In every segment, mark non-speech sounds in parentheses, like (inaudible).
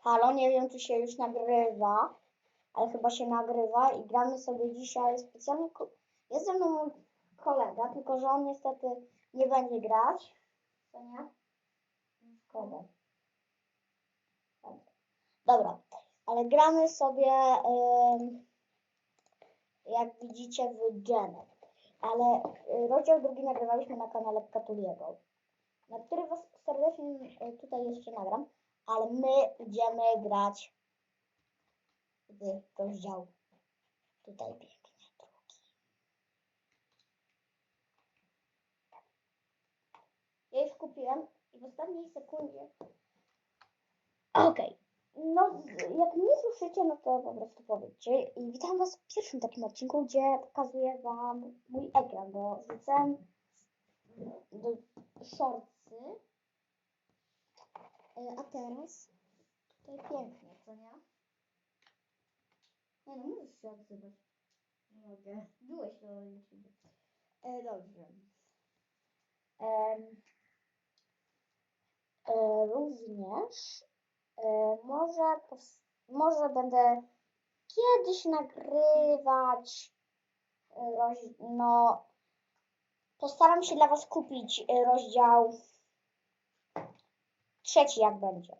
Halo, nie wiem czy się już nagrywa, ale chyba się nagrywa i gramy sobie dzisiaj specjalnie. Jest ze mną kolega, tylko że on niestety nie będzie grać. Co nie? Szkoda. Dobra, ale gramy sobie, em, jak widzicie, w Janet. Ale y, rozdział drugi nagrywaliśmy na kanale Katuliego, na który Was serdecznie y, tutaj jeszcze nagram, ale my idziemy grać w rozdział tutaj pięknie drugi. Ja już kupiłem i w ostatniej sekundzie Okej. No, jak nie słyszycie, no to po prostu powiedzcie. I witam Was w pierwszym takim odcinku, gdzie pokazuję Wam mój ekran, bo wrzucałem do shortsy. E, A teraz tutaj pięknie, co nie? Nie no, możesz się odzywać. Nie mogę. Byłeś na YouTube. E, dobrze. Em, e, również e, może, może będę kiedyś nagrywać e, roz, no postaram się dla Was kupić e, rozdział trzeci jak będzie.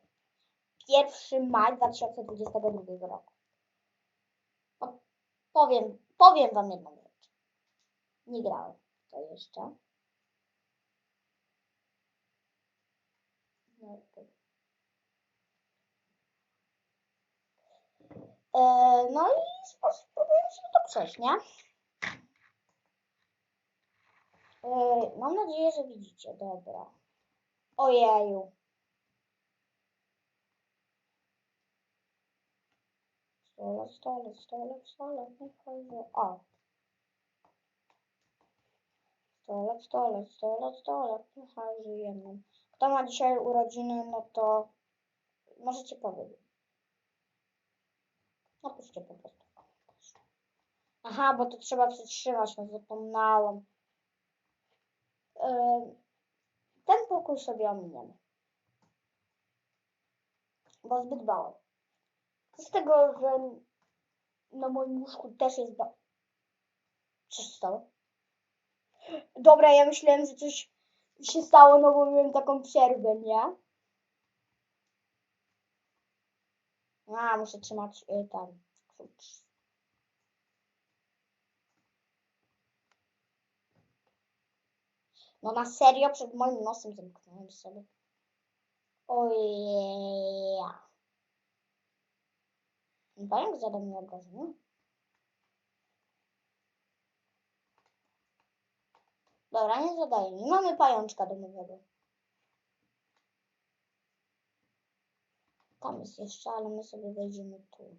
1 maj 2022 roku. O, powiem, powiem Wam jedną rzecz. Nie grałem to jeszcze. No, E, no i spróbuję się to przejść, nie? E, mam nadzieję, że widzicie. Dobra. Ojeju. Stole, stole, stole, stole, niech chodzi. O. Stole, stole, stole, stole, niech żyjemy. Kto ma dzisiaj urodziny, no to możecie powiedzieć. Napiszcie po prostu. Aha, bo to trzeba przytrzymać, no zapomniałam. Ten pokój sobie ominiemy. Bo zbyt bałem. Z tego, że na moim łóżku też jest ba... Co się stało? Dobra, ja myślałem, że coś się stało, no bo miałem taką przerwę, nie? A, muszę trzymać y, tam klucz. No na serio przed moim nosem zamknąłem sobie. Ojej. Pająk zada mi obrażenia. Dobra, nie zadaje mi. Mamy pajączka domowego. Tam jest jeszcze, ale my sobie wejdziemy tu.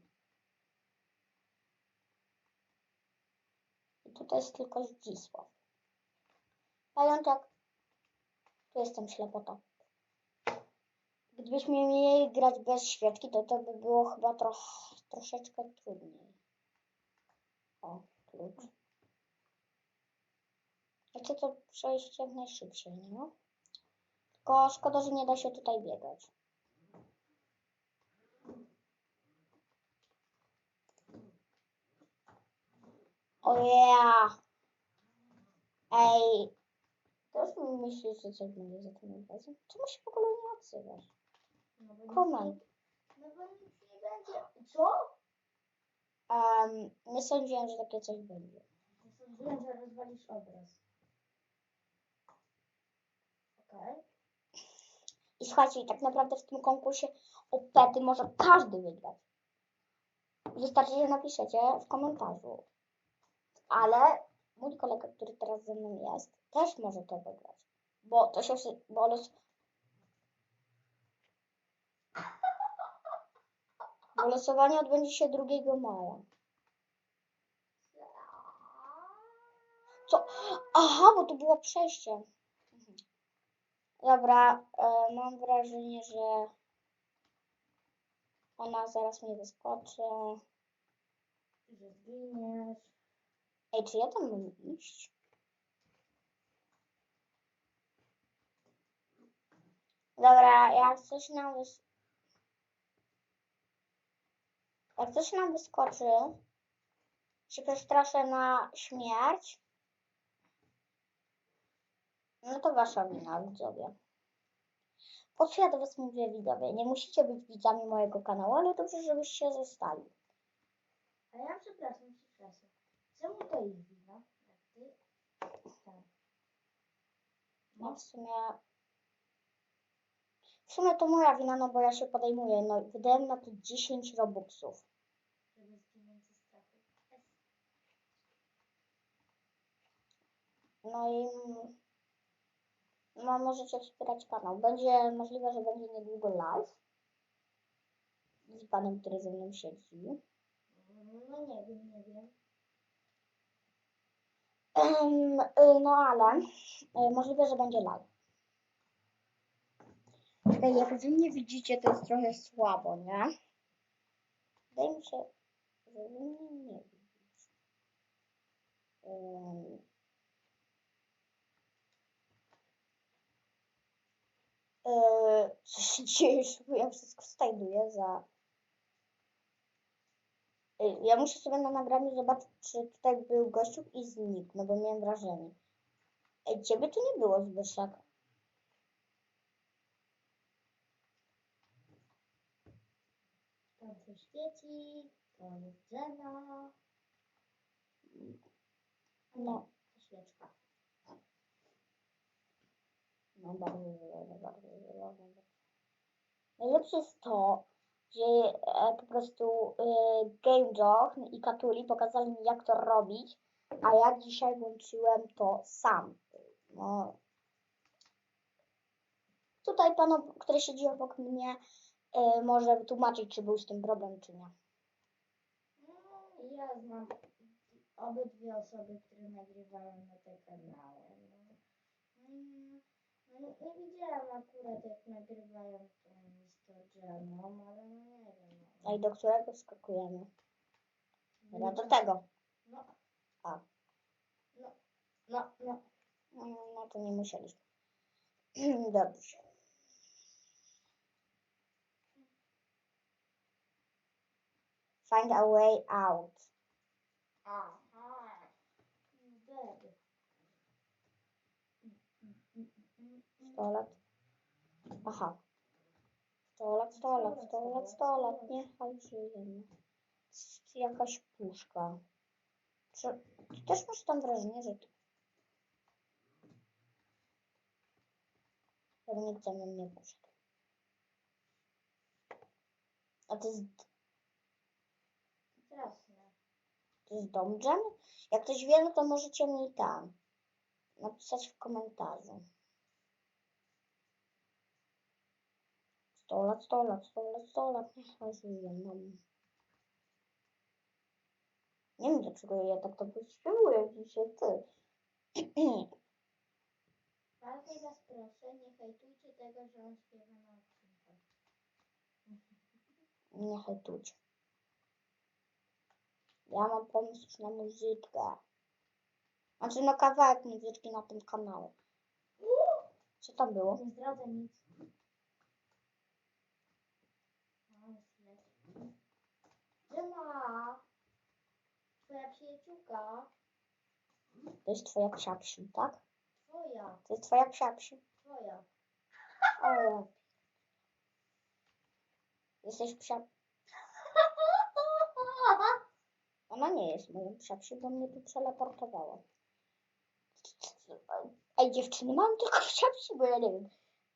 I tutaj jest tylko Zdzisław. Pajączek. Tu jestem ślepota. Gdybyśmy mieli grać bez świeczki, to to by było chyba troch, troszeczkę trudniej. O, klucz. Ja chcę to przejść jak najszybciej, no. Tylko szkoda, że nie da się tutaj biegać. O ja! Ej! Też mi myślisz, że coś będzie za tym obrazem? Czemu się w ogóle nie odzywasz? No bo nic Koment. nie- No bo nic nie będzie. Co? Um, nie sądziłem, że takie coś będzie. Ja Sądziłem, że rozwalisz obraz. Okej. I słuchajcie, i tak naprawdę w tym konkursie o pety może każdy wygrać. Wystarczy, że napiszecie w komentarzu. Ale mój kolega, który teraz ze mną jest, też może to wygrać. Bo to się, wszy- bo los, bo losowanie odbędzie się 2 maja. Co? Aha, bo to było przejście. Dobra, e, mam wrażenie, że ona zaraz mnie wyskoczy. Że zginiesz. Ej, czy ja tam mam iść? Dobra, jak coś nam wys... Jak coś nam wyskoczy, się przestraszę na śmierć, no to wasza wina, widzowie. Po co ja do was mówię, widzowie? Nie musicie być widzami mojego kanału, ale dobrze, żebyście zostali. A ja przepraszam, przepraszam. Czemu to jest wina? Jak ty? Tak. No w sumie... W sumie to moja wina, no bo ja się podejmuję. No wydałem na to 10 robuxów. No i... No możecie wspierać kanał. Będzie możliwe, że będzie niedługo live. Z panem, który ze mną siedzi. No nie wiem, nie wiem. Em, y, No ale y, możliwe, że będzie live. Czekaj, jak wy mnie widzicie, to jest trochę słabo, nie? Wydaje mi się, że wy mnie nie widzicie. Em, y, Co się (laughs) dzieje? Bo ja wszystko stajduję za... Y, Ja muszę sobie na nagraniu zobaczyć, czy tutaj był gościu i znikł, no bo miałem wrażenie. Ej, ciebie tu nie było, Zbyszek. Tam się świeci, to jest drzewa. No, świeczka. no bardzo zielone, bardzo zielone. Najlepsze jest to, że e, po prostu e, Game Jog i Katuli pokazali mi, jak to robić, a ja dzisiaj włączyłem to sam. No. Tutaj pan, który siedzi obok mnie, e, może wytłumaczyć, czy był z tym problem, czy nie. No, ja znam obydwie osoby, które nagrywają na tym kanale. No. Mm, No, nie widziałam akurat jak nagrywają tą. Jamą, ale no nie wiem. A i do którego skakujemy? No, No do tego. No. A. No, no, no. Mm, No to nie musieliśmy. (clears throat) Dobrze. Find a way out. Aha. Dead. 100 lat. Aha. 100 lat, 100 lat, 100 lat, 100 lat. Niechaj Jakaś puszka. Czy, ty też masz tam wrażenie, że... to- nikt ze mną nie poszedł. A to jest, to jest dom dżem? Jak ktoś wie, no to możecie mi tam napisać w komentarzu. 100 lat, 100 lat, 100 lat, 100 lat, niech żyje nam. Nie wiem dlaczego ja tak to wyśpiewuję dzisiaj, ty. (clears throat) Bardzo was proszę, nie hejtujcie tego, że on śpiewa na odcinkach. (laughs) Nie hejtujcie. Ja mam pomysł na muzyczkę. Znaczy no kawałek muzyczki na tym kanale. Co tam było? Nie zdradzę nic. Dżema! Twoja przyjaciółka. To jest twoja psia psi, tak? Twoja. To jest twoja psia psi. Twoja. O. Jesteś psia... Ona nie jest moją psia psi, bo mnie tu przeleportowała. Ej, dziewczyny, mam tylko psia psi, bo ja nie wiem.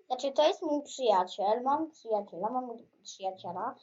Znaczy, to jest mój przyjaciel, mam przyjaciela, mam przyjaciela,